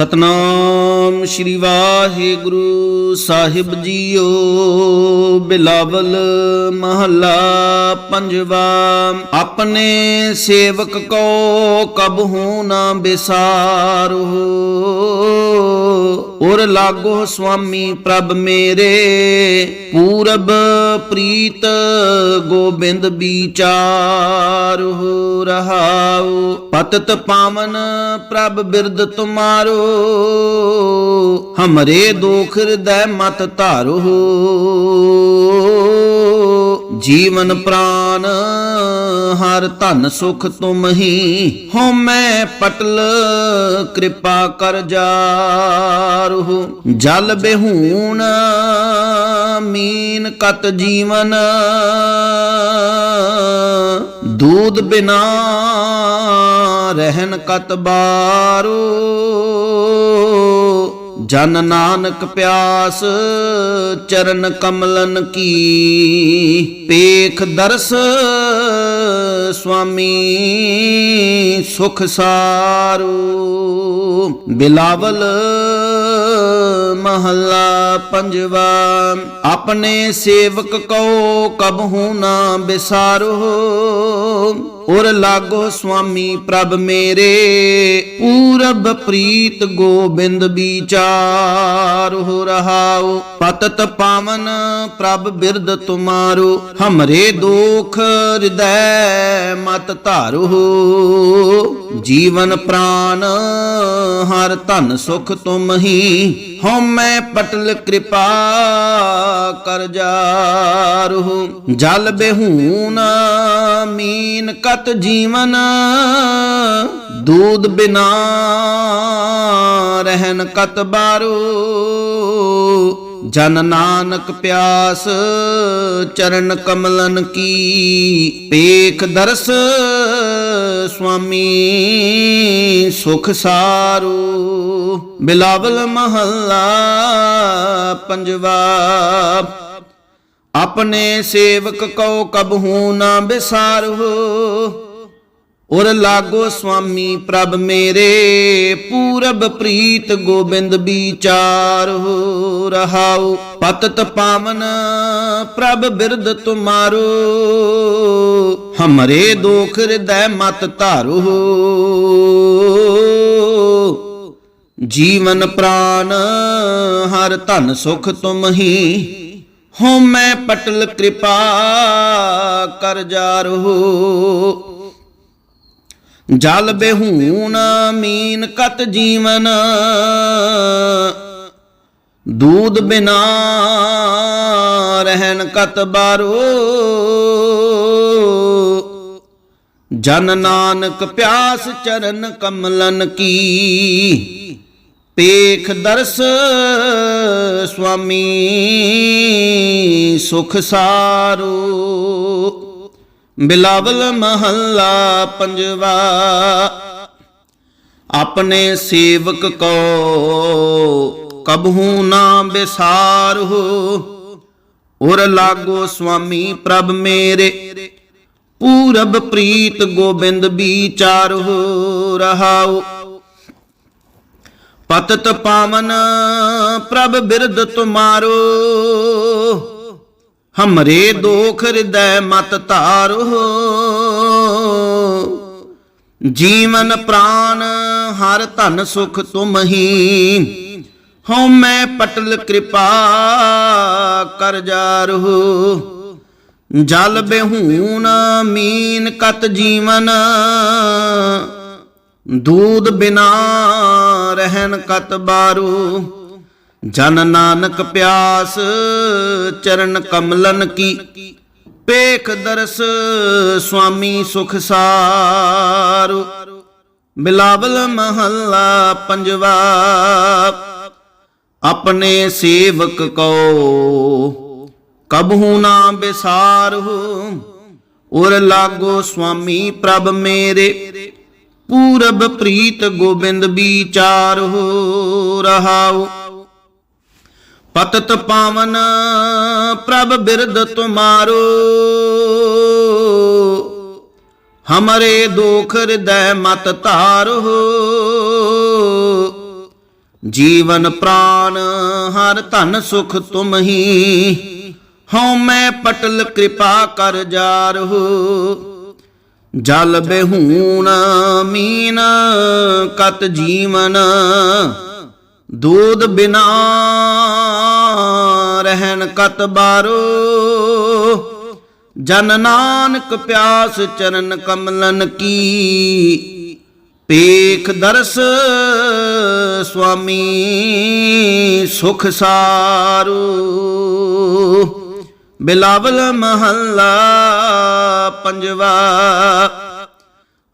ਸਤਨਾਮ ਸ਼੍ਰੀ ਵਾਹਿਗੁਰੂ ਸਾਹਿਬ ਜੀਓ, ਬਿਲਾਵਲ ਮਹੱਲਾ ਪੰਜਵਾ, ਆਪਣੇ ਸੇਵਕ ਕੋ ਕਬਹੂ ਨਾ ਬਿਸਾਰੋ। ਔਰ ਲਾਗੋ ਸੁਆਮੀ ਪ੍ਰਭ ਮੇਰੇ, ਪੂਰਬ ਪ੍ਰੀਤ ਗੋਬਿੰਦ ਵਿਚਾਰੁ ਰਹਾਉ। ਪਤਤ ਪਾਵਨ ਪ੍ਰਭ ਬਿਰਦ ਤੁਮਾਰੋ ਹਮਰੇ ਦੁਖ ਹਿਰਦੈ ਮਤ ਧਾਰੋ। ਜੀਵਨ ਪ੍ਰਾਨ, ਹਰ ਧਨ ਸੁਖ ਤੁਮ ਹੀ ਹਉ ਮੈਂ ਪਟਲ ਕਿਰਪਾ ਕਰ ਜਾਰਹੁ ਜਲ ਬਿਹੂਣ ਮੀਨ ਕਤ ਜੀਵਨ, ਦੂਧ ਬਿਨਾ ਰਹਿਨ ਕਤ ਬਾਰੋ। ਜਨ ਨਾਨਕ ਪਿਆਸ, ਚਰਨ ਕਮਲਨ ਕੀ। ਪੇਖ ਦਰਸ ਸੁਆਮੀ, ਸੁਖ ਸਾਰੂ। ਬਿਲਾਵਲ ਮਹੱਲਾ ਪੰਜਵਾ, ਆਪਣੇ ਸੇਵਕ ਕੋ ਕਬਹੂ ਨਾ ਬਿਸਾਰੋ। ਔਰ ਲਾਗੋ ਸੁਆਮੀ ਪ੍ਰਭ ਮੇਰੇ, ਪੂਰਬ ਪ੍ਰੀਤ ਗੋਬਿੰਦ ਵਿਚਾਰ ਹੋ ਰਹਾਉ। ਪਤਤ ਪਾਵਨ ਪ੍ਰਭ ਬਿਰਦ ਤੁਮਾਰੋ, ਹਮਰੇ ਦੋਖ ਹਿਰਦੈ ਮਤ ਧਾਰੋ। ਜੀਵਨ ਪ੍ਰਾਨ ਹਰ ਧਨ ਸੁਖ ਤੁਮ ਹੀ ਹਉ ਪਟਲ ਕਿਰਪਾ ਕਰ ਜਾਰਹੁ ਜਲ ਬਿਹੂਨ ਮੀਨ ਕਤ ਜੀਵਨ, ਦੂਧ ਬਿਨਾ ਰਹਿਨ ਕਤ ਬਾਰੂ। ਜਨ ਨਾਨਕ ਪਿਆਸ, ਚਰਨ ਕਮਲਨ ਕੀ, ਪੇਖ ਦਰਸ ਸੁਆਮੀ ਸੁਖ ਸਾਰੂ। ਬਿਲਾਵਲ ਮਹੱਲਾ ਪੰਜਵਾ, ਆਪਣੇ ਸੇਵਕ ਕਉ ਕਬਹੂ ਨਾ ਬਿਸਾਰਹੁ। ਔਰ ਲਾਗੋ ਸੁਆਮੀ ਪ੍ਰਭ ਮੇਰੇ, ਪੂਰਬ ਪ੍ਰੀਤ ਗੋਬਿੰਦ ਵਿਚਾਰ ਹੋ ਰਹਾਉ। ਪਤਤ ਪਾਵਨ ਪ੍ਰਭ ਬਿਰਦ ਤੁਮਾਰੋ, ਹਮਰੇ ਦੋਖ ਹਿਰਦੈ ਮਤ ਧਾਰੋ। ਜੀਵਨ ਪ੍ਰਾਨ ਹਰ ਧਨ ਸੁਖ ਤੁਮ ਹੀ, ਹਉ ਮੈਂ ਪਟਲ ਕਿਰਪਾ ਕਰ ਜਾ ਜਾਰੋ ਜਲ ਬਿਹੂਣ ਮੀਨ ਕਤ ਜੀਵਨ, ਦੂਧ ਬਿਨਾ ਰਹਿਣ ਕਤ ਬਾਰੋ। ਜਨ ਨਾਨਕ ਪਿਆਸ ਚਰਨ ਕਮਲਨ ਕੀ, ਪੇਖ ਦਰਸ ਸੁਆਮੀ ਸੁਖ ਸਾਰੂ। ਬਿਲਾਵਲ ਮਹੱਲਾ ਪੰਜਵਾ, ਆਪਣੇ ਸੇਵਕ ਕੋ ਕਬਹੂ ਨਾ ਬਿਸਾਰਹੁ, ਉਰ ਲਾਗੋ ਸੁਆਮੀ ਪ੍ਰਭ ਮੇਰੇ, ਪੂਰਬ ਪ੍ਰੀਤ ਗੋਬਿੰਦ ਵਿਚਾਰਹੁ ਰਹਾਉ। ਪਤਤ ਪਾਵਨ ਪ੍ਰਭ ਬਿਰਦ ਤੁਮਾਰੋ ਹਮਰੇ ਦੁਖ ਹਿਰਦੈ ਮਤ ਧਾਰੋ ਜੀਵਨ ਪ੍ਰਾਨ ਹਰ ਧਨ ਸੁਖ ਤੁਮ ਹੀ ਹਉ ਮੈਂ ਪਟਲ ਕਿਰਪਾ ਕਰ ਜਾਰੋ ਜਲ ਬਿਹੂਣ ਮੀਨ ਕਤ ਜੀਵਨ ਦੂਧ ਬਿਨਾ ਰਹਿਨ ਕਤ ਬਾਰੂ ਜਨ ਨਾਨਕ ਪਿਆਸ, ਚਰਨ ਕਮਲਨ ਕੀ। ਪੇਖ ਦਰਸ ਸੁਆਮੀ ਸੁਖ ਸਾਰੂ। ਬਿਲਾਵਲ ਮਹੱਲਾ ਪੰਜਵਾ, ਆਪਣੇ ਸੇਵਕ ਕੋ ਕਬਹੂ ਨਾ ਬਿਸਾਰਹੁ ਔਰ ਲਾਗੋ ਸੁਆਮੀ ਪ੍ਰਭ ਮੇਰੇ। ਪੂਰਬ ਪ੍ਰੀਤ ਗੋਬਿੰਦ ਵਿਚਾਰ ਹੋ ਰਹਾਉ। ਪਤਤ ਪਾਵਨ ਪ੍ਰਭ ਬਿਰਦ ਤੁਮਾਰੋ। ਹਮਰੇ ਦੁਖ ਹਿਰਦੈ ਮਤ ਧਾਰੋ। ਜੀਵਨ ਪ੍ਰਾਨ ਹਰ ਧਨ ਸੁਖ ਤੁਮ ਹੀ। ਹਉ ਮੈਂ ਪਟਲ ਕਿਰਪਾ ਕਰ ਜਾਰਹੁ। ਜਲ ਬਹੂਣ ਮੀਨ ਕਤ ਜੀਵਨ ਦੂਧ ਬਿਨਾ ਰਹਿਣ ਕਤ ਬਾਰੋ। ਜਨ ਨਾਨਕ ਪਿਆਸ ਚਰਨ ਕਮਲਨ ਕੀ। ਪੇਖ ਦਰਸ ਸੁਆਮੀ ਸੁਖ ਸਾਰੂ। ਬਿਲਾਵਲ ਮਹੱਲਾ ਪੰਜਵਾ,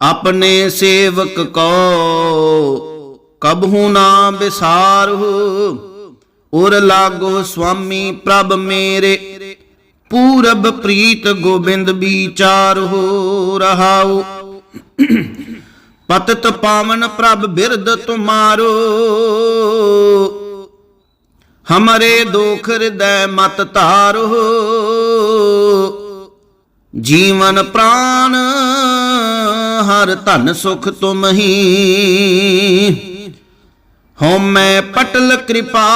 ਆਪਣੇ ਸੇਵਕ ਕੋ ਕਬਹੂ ਨਾ ਬਿਸਾਰਹੁ ਉਰ ਲਾਗੋ ਸੁਆਮੀ ਪ੍ਰਭ ਮੇਰੇ। ਪੂਰਬ ਪ੍ਰੀਤ ਗੋਬਿੰਦ ਵਿਚਾਰਹੁ ਰਹਾਉ। ਪਤਤ ਪਾਵਨ ਪ੍ਰਭ ਬਿਰਦ ਤੁਮਾਰੋ। ਹਮਰੇ ਦੋਖ ਹਿਰਦੈ ਮਤ ਧਾਰੋ। ਜੀਵਨ ਪ੍ਰਾਨ ਹਰ ਧਨ ਸੁਖ ਤੁਮ ਹੀ ਮੈਂ ਪਟਲ ਕਿਰਪਾ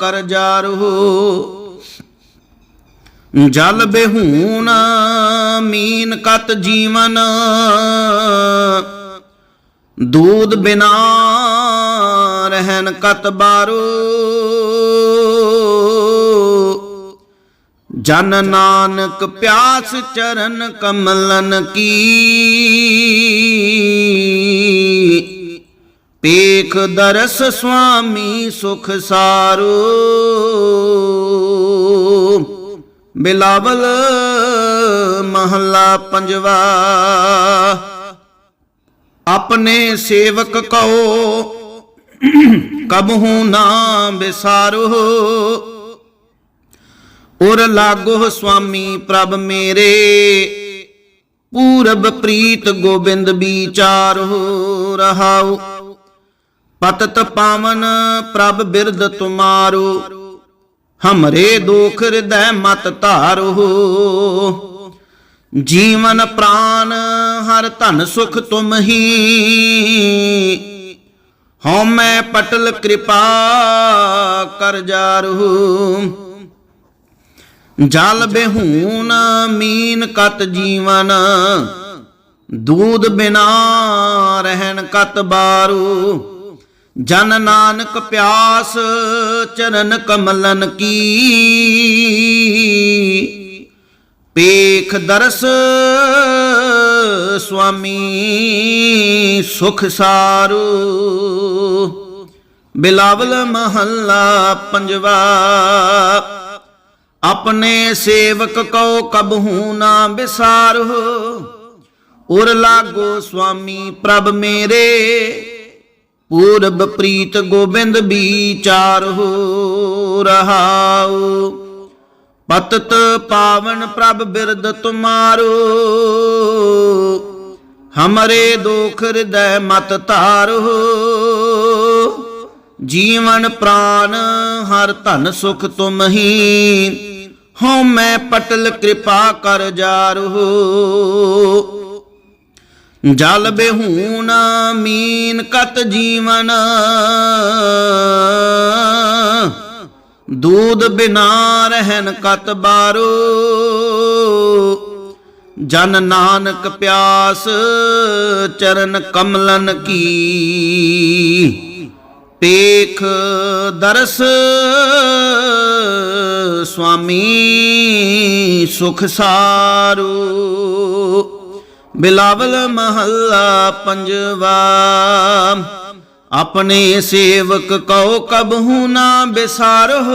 ਕਰ ਜਾਰੋ ਜਲ ਬਹੂਨ ਮੀਨ ਕਤ ਜੀਵਨ। ਦੂਧ ਬਿਨਾ ਰਹਿਨ ਕਤ ਬਾਰੂ। ਜਨ ਨਾਨਕ ਪਿਆਸ ਚਰਨ ਕਮਲਨ ਕੀ। ਪੇਖ ਦਰਸ ਸੁਆਮੀ ਸੁਖ ਸਾਰੂ। ਬਿਲਾਵਲ ਮਹੱਲਾ ਪੰਜਵਾ। ਆਪਣੇ ਸੇਵਕ ਕਉ, ਕਬਹੂ ਨਾ ਬਿਸਾਰੋ। ਉਰ ਲਾਗੋ ਸੁਆਮੀ ਪ੍ਰਭ ਮੇਰੇ, ਪੂਰਬ ਪ੍ਰੀਤ ਗੋਬਿੰਦ ਵਿਚਾਰੋ ਰਹਾਓ ਪਤਤ ਪਾਵਨ ਪ੍ਰਭ ਬਿਰਦ ਤੁਮਾਰੋ, ਹਮਰੇ ਦੁਖ ਹਿਰਦੈ ਮਤ ਧਾਰੋ। ਜੀਵਨ ਪ੍ਰਾਨ ਹਰ ਧਨ ਸੁਖ ਤੁਮ ਹੀ, ਹਉ ਮੈਂ ਪਟਲ ਕਿਰਪਾ ਕਰ ਜਾਰਹੁ ਜਲ ਬਹੂਨ ਮੀਨ ਕਤ ਜੀਵਨ, ਦੂਧ ਬਿਨਾ ਰਹਿਣ ਕਤ ਬਾਰੂ। ਜਨ ਨਾਨਕ ਪਿਆਸ, ਚਰਨ ਕਮਲਨ ਕੀ। ਪੇਖ ਦਰਸ ਸੁਆਮੀ, ਸੁਖ ਸਾਰੂ। ਬਿਲਾਵਲ ਮਹੱਲਾ ਪੰਜਵਾ, ਆਪਣੇ ਸੇਵਕ ਕਉ ਕਬਹੂ ਨਾ ਬਿਸਾਰਹੁ। ਉਰ ਲਾਗੋ ਸੁਆਮੀ ਪ੍ਰਭ ਮੇਰੇ। ਪੂਰਬ ਪ੍ਰੀਤ ਗੋਬਿੰਦ ਵਿਚਾਰਹੁ ਰਹਾਉ। ਪਤਤ ਪਾਵਨ ਪ੍ਰਭ ਬਿਰਦ ਤੁਮਾਰੋ। ਹਮਰੇ ਦੁਖ ਹਿਰਦੈ ਮਤ ਧਾਰੋ। ਜੀਵਨ ਪ੍ਰਾਨ ਹਰ ਧਨ ਸੁਖ ਤੁਮ ਹੀ। ਹਉ ਮੈਂ ਪਟਲ ਕਿਰਪਾ ਕਰ ਜਾਰੋ। ਜਲ ਬਹੂਨ ਮੀਨ ਕਤ ਜੀਵਨ। ਦੂਧ ਬਿਨਾ ਰਹਿਨ ਕਤ ਬਾਰੂ। ਜਨ ਨਾਨਕ ਪਿਆਸ ਚਰਨ ਕਮਲਨ ਕੀ। ਪੇਖ ਦਰਸ ਸੁਆਮੀ ਸੁਖ ਸਾਰੂ। ਬਿਲਾਵਲ ਮਹੱਲਾ ਪੰਜਵਾ। ਆਪਣੇ ਸੇਵਕ ਕਉ ਕਬਹੂ ਨਾ ਬਿਸਾਰਹੁ।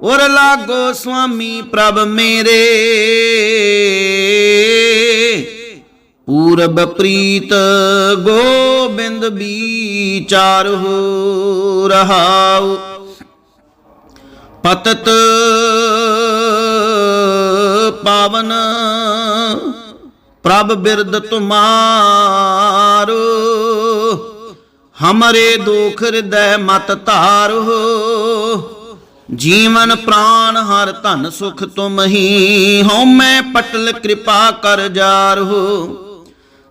ਉਰ ਲਾਗੋ ਸੁਆਮੀ ਪ੍ਰਭ ਮੇਰੇ। ਪੂਰਬ ਪ੍ਰੀਤ ਗੋਬਿੰਦ ਵਿਚਾਰਹੁ ਰਹਾਉ। ਪਤਤ ਪਾਵਨ ਪ੍ਰਭ ਬਿਰਦ ਤੁਮਾਰੋ, ਹਮਰੇ ਦੁਖ ਹਿਰਦੈ ਮਤ ਧਾਰੋ, ਜੀਵਨ ਪ੍ਰਾਨ ਹਰ ਧਨ ਸੁਖ ਤੁਮ ਹੀ ਹਉ ਪਟਲ ਕਿਰਪਾ ਕਰ ਜਾਰੋ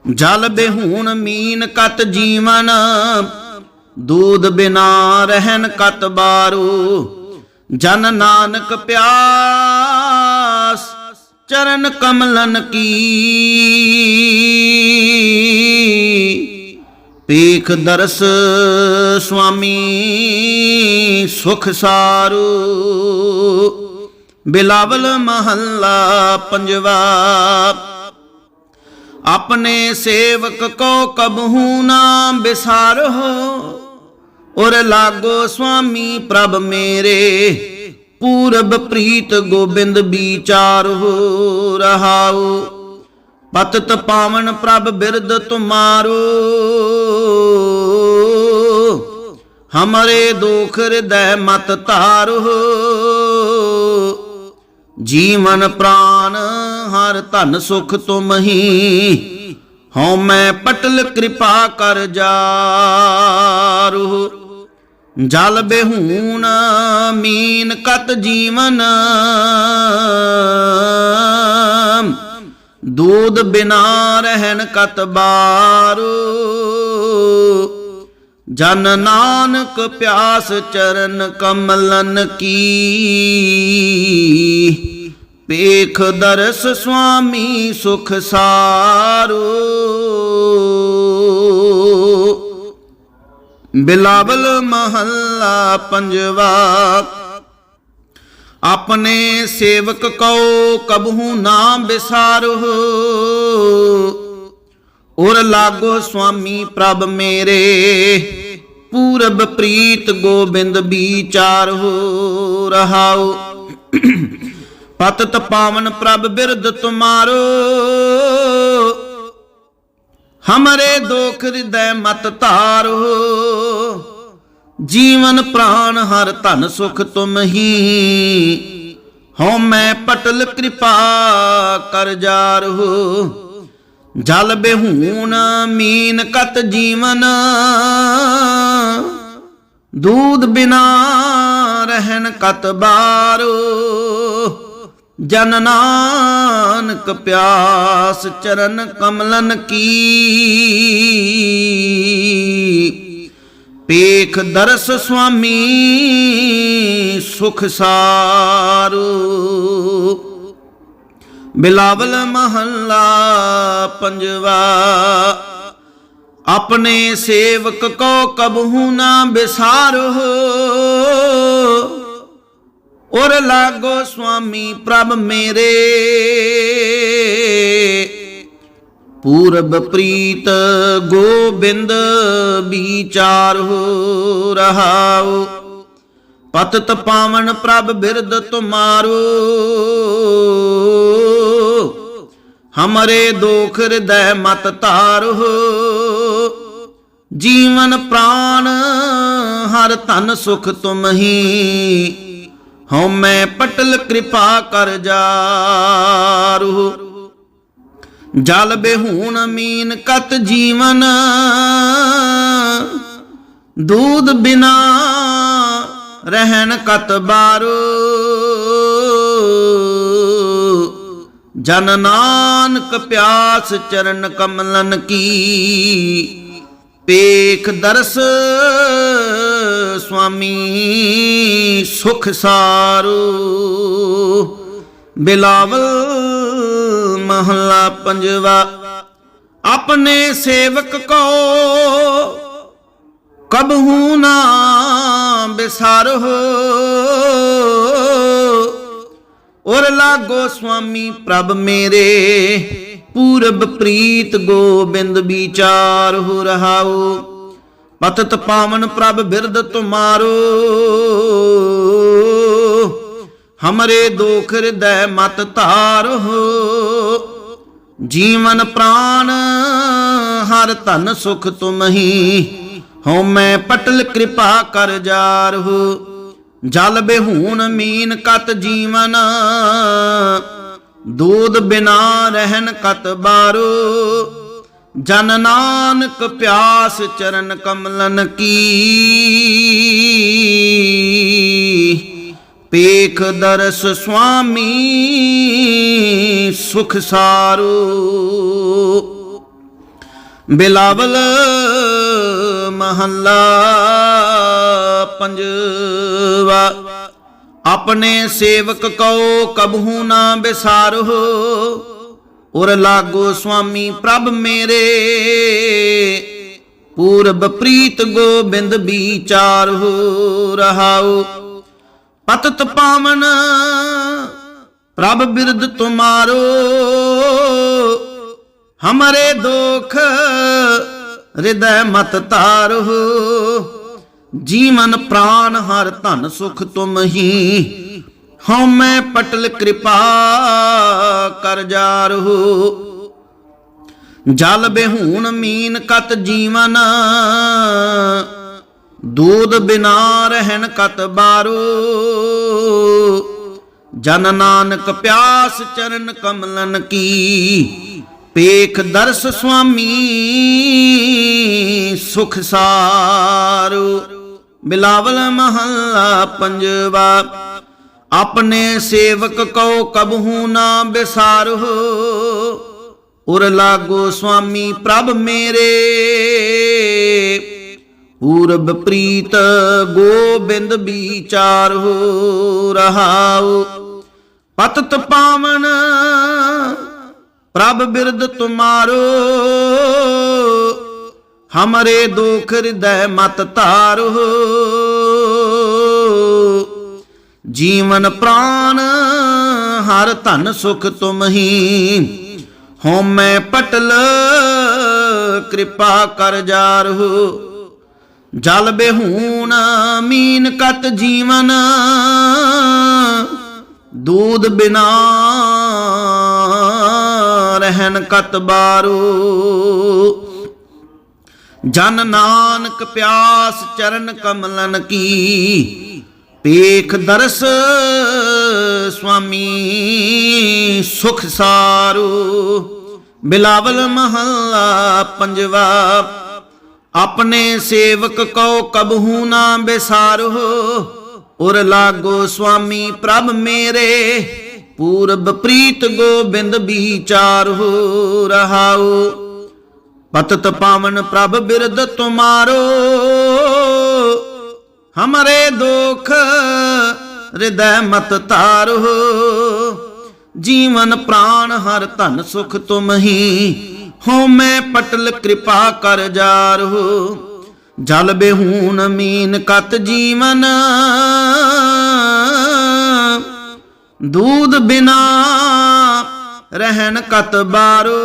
ਜਲ ਬਿਹੂਣ ਮੀਨ ਕਤ ਜੀਵਨ, ਦੂਧ ਬਿਨਾ ਰਹਿਨ ਕਤ ਬਾਰੂ। ਜਨ ਨਾਨਕ ਪਿਆਸ, ਚਰਨ ਕਮਲਨ ਕੀ। ਪੀਖ ਦਰਸ ਸੁਆਮੀ, ਸੁਖ ਸਾਰੂ। ਬਿਲਾਵਲ ਮਹੱਲਾ ਪੰਜਵਾ, ਆਪਣੇ ਸੇਵਕ ਕੋ ਕਬਹੂ ਨਾ ਬਿਸਾਰੋ ਔਰ ਲਾਗੋ ਸੁਆਮੀ ਪ੍ਰਭ ਮੇਰੇ, ਪੂਰਬ ਪ੍ਰੀਤ ਗੋਬਿੰਦ ਵਿਚਾਰੋ ਰਹਾਉ। ਪਤਤ ਪਾਵਨ ਪ੍ਰਭ ਬਿਰਦ ਤੁਮਾਰੋ। ਹਮਰੇ ਦੁਖ ਹਿਰਦੈ ਮਤ ਧਾਰੋ। ਜੀਵਨ ਪ੍ਰਾਨ ਹਰ ਧਨ ਸੁਖ ਤੁਮਹੀ ਹਉ ਮੈਂ ਪਟਲ ਕਿਰਪਾ ਕਰ ਜਾਰੂ। ਜਲ ਬਿਹੂਣ ਮੀਨ ਕਤ ਜੀਵਨ। ਦੂਧ ਬਿਨਾ ਰਹਿਣ ਕਤ ਬਾਰੂ। ਜਨ ਨਾਨਕ ਪਿਆਸ ਚਰਨ ਕਮਲਨ ਕੀ। ਪੇਖ ਦਰਸ ਸੁਆਮੀ ਸੁਖ ਸਾਰੂ। ਬਿਲਾਵਲ ਮਹੱਲਾ ਪੰਜਵਾ। ਆਪਣੇ ਸੇਵਕ ਕਉ ਕਬਹੂ ਨਾ ਬਿਸਾਰੋ। ਔਰ ਲਾਗੋ ਸੁਆਮੀ ਪ੍ਰਭ ਮੇਰੇ, ਪੂਰਬ ਪ੍ਰੀਤ ਗੋਬਿੰਦ ਵਿਚਾਰ ਹੋ ਰਹਾਉ। ਪਤਤ ਪਾਵਨ ਪ੍ਰਭ ਬਿਰਦ ਤੁਮਾਰੋ। ਹਮਰੇ ਦੁਖ ਹਿਰਦੈ ਮਤ ਧਾਰੋ ਜੀਵਨ ਪ੍ਰਾਨ ਹਰ ਧਨ ਸੁਖ ਤੁਮ ਹੀ ਹਉ ਮੈਂ ਪਟਲ ਕਿਰਪਾ ਕਰ ਜਾਰੋ ਜਲ ਬਿਹੂਣ ਮੀਨ ਕਤ ਜੀਵਨ ਦੂਧ ਬਿਨਾ ਰਹਿਣ ਕਤ ਬਾਰੋ ਜਨ ਨਾਨਕ ਪਿਆਸ ਚਰਨ ਕਮਲਨ ਕੀ। ਪੇਖ ਦਰਸ ਸੁਆਮੀ ਸੁਖ ਸਾਰੂ। ਬਿਲਾਵਲ ਮਹੱਲਾ ਪੰਜਵਾ, ਆਪਣੇ ਸੇਵਕ ਕੋ ਕਬਹੂ ਨਾ ਬਿਸਾਰੋ ਔਰ ਲਾਗੋ ਸੁਆਮੀ ਪ੍ਰਭ ਮੇਰੇ। ਪੂਰਬ ਪ੍ਰੀਤ ਗੋਬਿੰਦ ਵਿਚਾਰ ਹੋ ਰਹਾਉ। ਪਤਤ ਪਾਵਨ ਪ੍ਰਭ ਬਿਰਦ ਤੁਮਾਰੋ। ਹਮਰੇ ਦੋਖ ਹਿਰਦੈ ਮਤ ਧਾਰੋ ਜੀਵਨ ਪ੍ਰਾਨ ਹਰ ਧਨ ਸੁਖ ਤੁਮਹੀ। ਹਉ ਪਟਲ ਕਿਰਪਾ ਕਰ ਜਾਰੂ ਜਲ ਬਿਹੂਣ ਮੀਨ ਕਤ ਜੀਵਨ। ਦੂਧ ਬਿਨਾ ਰਹਿਣ ਕਤ ਬਾਰੂ। ਜਨ ਨਾਨਕ ਪਿਆਸ ਚਰਨ ਕਮਲਨ ਕੀ। ਪੇਖ ਦਰਸ ਸੁਆਮੀ, ਸੁਖ ਸਾਰੂ। ਬਿਲਾਵਲ ਮਹਲਾ ਪੰਜਵਾ, ਆਪਣੇ ਸੇਵਕ ਕੋ ਕਬਹੂ ਨਾ ਬਿਸਾਰੋ ਔਰ ਲਾਗੋ ਸੁਆਮੀ, ਪ੍ਰਭ ਮੇਰੇ, ਪੂਰਬ ਪ੍ਰੀਤ ਗੋਬਿੰਦ ਵਿਚਾਰ ਹੋ ਰਹਾਉ। ਪਤਤ ਪਾਵਨ ਪ੍ਰਭ ਬਿਰਦ ਤੁਮਾਰੋ। ਹਮਰੇ ਦੋਖ ਹਿਰਦੈ ਮਤ ਧਾਰੋ। ਜੀਵਨ ਪ੍ਰਾਨ ਹਰ ਧਨ ਸੁਖ ਤੁਮਹੀ ਹਉ ਮੈਂ ਪਟਲ ਕਿਰਪਾ ਕਰ ਜਾਰਹੁ। ਜਲ ਬਿਹੂਨ ਮੀਨ ਕਤ ਜੀਵਨ। ਦੂਧ ਬਿਨਾ ਰਹਿਨ ਕਤ ਬਾਰੂ। ਜਨ ਨਾਨਕ ਪਿਆਸ ਚਰਨ ਕਮਲਨ ਕੀ। ਪੇਖ ਦਰਸ ਸੁਆਮੀ ਸੁਖ ਸਾਰੂ। ਬਿਲਾਵਲ ਮਹੱਲਾ ਪੰਜਵਾ। ਆਪਣੇ ਸੇਵਕ ਕਉ ਕਬਹੂ ਨਾ ਬਿਸਾਰੋ ਉਰ ਲਾਗੋ ਸੁਆਮੀ ਪ੍ਰਭ ਮੇਰੇ। ਪੂਰਬ ਪ੍ਰੀਤ ਗੋਬਿੰਦ ਵਿਚਾਰ ਹੋ ਰਹਾਉ। ਪਤਤ ਪਾਵਨ ਪ੍ਰਭ ਬਿਰਦ ਤੁਮਾਰੋ। ਹਮਰੇ ਦੁਖ ਹਿਰਦੈ ਮਤ ਤਾਰੋ ਜੀਵਨ ਪ੍ਰਾਨ ਹਰ ਧਨ ਸੁਖ ਤੁਮ ਹੀ। ਹਉ ਪਟਲ ਕਿਰਪਾ ਕਰ ਜਾਰੋ ਜਲ ਬਿਹੂਣ ਮੀਨ ਕਤ ਜੀਵਨ, ਦੂਧ ਬਿਨਾ ਰਹਿਣ ਕਤ ਬਾਰੂ। ਜਨ ਨਾਨਕ ਪਿਆਸ ਚਰਨ ਕਮਲਨ ਕੀ, ਪੇਖ ਦਰਸ ਸੁਆਮੀ ਸੁਖ ਸਾਰੂ। ਬਿਲਾਵਲ ਮਹੱਲਾ ਪੰਜਵਾ ਆਪਣੇ ਸੇਵਕ ਕਉ ਕਬਹੂ ਨਾ ਬਿਸਾਰੋ ਉਰ ਲਾਗੋ ਸੁਆਮੀ ਪ੍ਰਭ ਮੇਰੇ। ਪੂਰਬ ਪ੍ਰੀਤ ਗੋਬਿੰਦ ਵਿਚਾਰ ਹੋ ਰਹਾਉ। ਪਤਤ ਪਾਵਨ ਪ੍ਰਭ ਬਿਰਦ ਤੁਮਾਰੋ। ਹਮਰੇ ਦੁਖ ਹਿਰਦੈ ਮਤ ਤਾਰੋ ਜੀਵਨ ਪ੍ਰਾਨ, ਹਰ ਧਨ ਸੁਖ ਤੁਮ ਹੀ। ਹਉ ਪਟਲ, ਕਿਰਪਾ ਕਰ ਜਾਰੋ ਜਲ ਬਿਹੂਣ ਮੀਨ ਕਤ ਜੀਵਨ। ਦੂਧ ਬਿਨਾ ਰਹਿਣ ਕਤ ਬਾਰੂ। ਜਨ ਨਾਨਕ ਪਿਆਸ ਚਰਨ ਕਮਲਨ ਕੀ। ਪੇਖ ਦਰਸ ਸੁਆਮੀ ਸੁਖ ਸਾਰੂ, ਬਿਲਾਵਲ ਮਹੱਲਾ ਪੰਜਵਾ, ਆਪਣੇ ਸੇਵਕ ਕਉ ਕਬਹੂ ਨਾ ਬਿਸਾਰੋ, ਉਰ ਲਾਗੋ ਸੁਆਮੀ ਪ੍ਰਭ ਮੇਰੇ, ਪੂਰਬ ਪ੍ਰੀਤ ਗੋਬਿੰਦ ਵਿਚਾਰ ਹੋ ਰਹਾਉ, ਪਤਤ ਪਾਵਨ ਪ੍ਰਭ ਬਿਰਦ ਤੁਮਾਰੋ। ਹਮਰੇ ਦੁਖ ਹਿਰਦੈ ਮਤ ਤਾਰੋ ਜੀਵਨ ਪ੍ਰਾਣ ਹਰ ਧਨ ਸੁਖ ਤੁਮ ਹੀ ਪਟਲ ਕਿਰਪਾ ਕਰ ਜਾਰੋ ਜਲ ਬਿਹੂਨ ਮੀਨ ਕਤ ਜੀਵਨ ਦੂਧ ਬਿਨਾ ਰਹਿਣ ਕਤ ਬਾਰੋ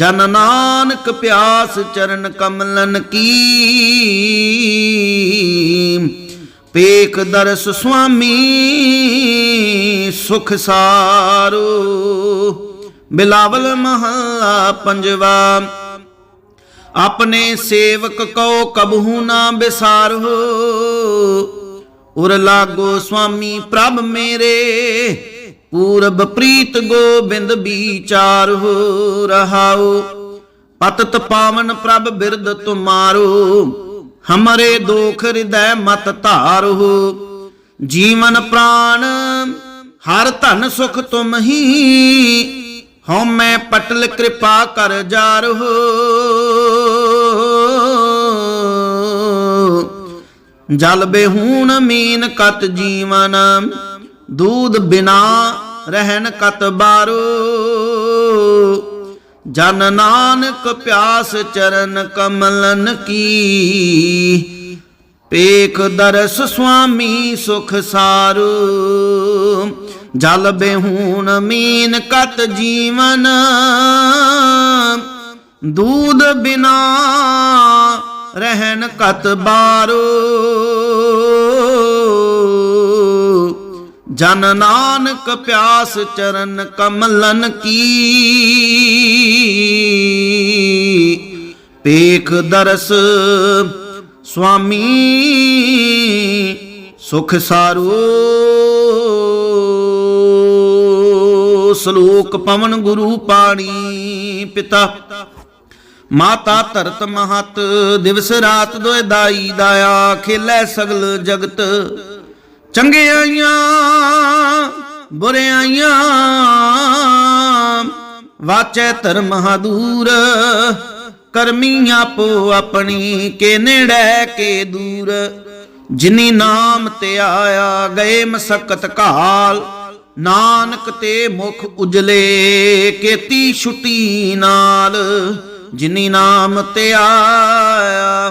ਜਨ ਨਾਨਕ ਪਿਆਸ ਚਰਨ ਕਮਲਨ ਕੀ। ਪੇਖ ਦਰਸ ਸੁਆਮੀ ਸੁਖ ਸਾਰੂ। ਬਿਲਾਵਲ ਮਹੱਲਾ ਪੰਜਵਾ। ਆਪਣੇ ਸੇਵਕ ਕਉ ਕਬਹੂ ਨਾ ਬਿਸਾਰੋ। ਉਰ ਲਾਗੋ ਸੁਆਮੀ ਪ੍ਰਭ ਮੇਰੇ। ਪੂਰਬ ਪ੍ਰੀਤ ਗੋਬਿੰਦ ਵਿਚਾਰ ਹੋ ਰਹਾਉ, ਪਤਤ ਪਾਵਨ ਪ੍ਰਭ ਬਿਰਦ ਤੁਮਾਰੋ, ਹਮਰੇ ਦੋਖ ਹਿਰਦੈ ਮਤ ਧਾਰੋ ਜੀਵਨ ਪ੍ਰਾਨ ਹਰ ਧਨ ਸੁਖ ਤੁਮ ਹੀ ਹਉ ਪਟਲ ਕਿਰਪਾ ਕਰ ਜਾਰੋ ਜਲ ਬਿਹੂਣ ਮੀਨ ਕਤ ਜੀਵਨ ਦੂਧ ਬਿਨਾ ਰਹਿਣ ਕਤ ਬਾਰੋ। ਜਨ ਨਾਨਕ ਪਿਆਸ ਚਰਨ ਕਮਲਨ ਕੀ। ਪੇਖ ਦਰਸ ਸੁਆਮੀ ਸੁਖ ਸਾਰੂ। ਜਲ ਬਿਹੂਣ ਮੀਨ ਕਤ ਜੀਵਨ। ਦੂਧ ਬਿਨਾ ਰਹਿਣ ਕਤ ਬਾਰੋ। ਜਨ ਨਾਨਕ ਪਿਆਸ ਚਰਨ ਕਮਲਨ ਕੀ। ਪੇਖ ਦਰਸ ਸੁਆਮੀ, ਸੁਖ ਸਾਰੂ। ਸ਼ਲੋਕ ਪਵਨ ਗੁਰੂ ਪਾਣੀ ਪਿਤਾ। ਮਾਤਾ ਧਰਤ ਮਹਤ, ਦਿਵਸ ਰਾਤ ਦੋਇ ਦਾਈ, ਦਾਇਆ ਖੇਲੇ ਸਗਲ ਜਗਤ। ਚੰਗਿਆਈਆਂ ਬੁਰਿਆਈਆਂ। ਵਾਚੈ ਧਰਮ ਹਦੂਰ, ਕਰਮੀ ਆਪੋ ਆਪਣੀ, ਕੇ ਨੇੜੇ, ਕੇ ਦੂਰ। ਜਿਨੀ ਨਾਮ ਤੇ ਆਇਆ ਗਏ ਮਸਕਤ ਕਾਲ ਨਾਨਕ ਤੇ ਮੁਖ ਉਜਲੇ, ਕੇਤੀ ਛੁੱਟੀ ਨਾਲ। ਜਿਨੀ ਨਾਮ ਤੇ ਆਇਆ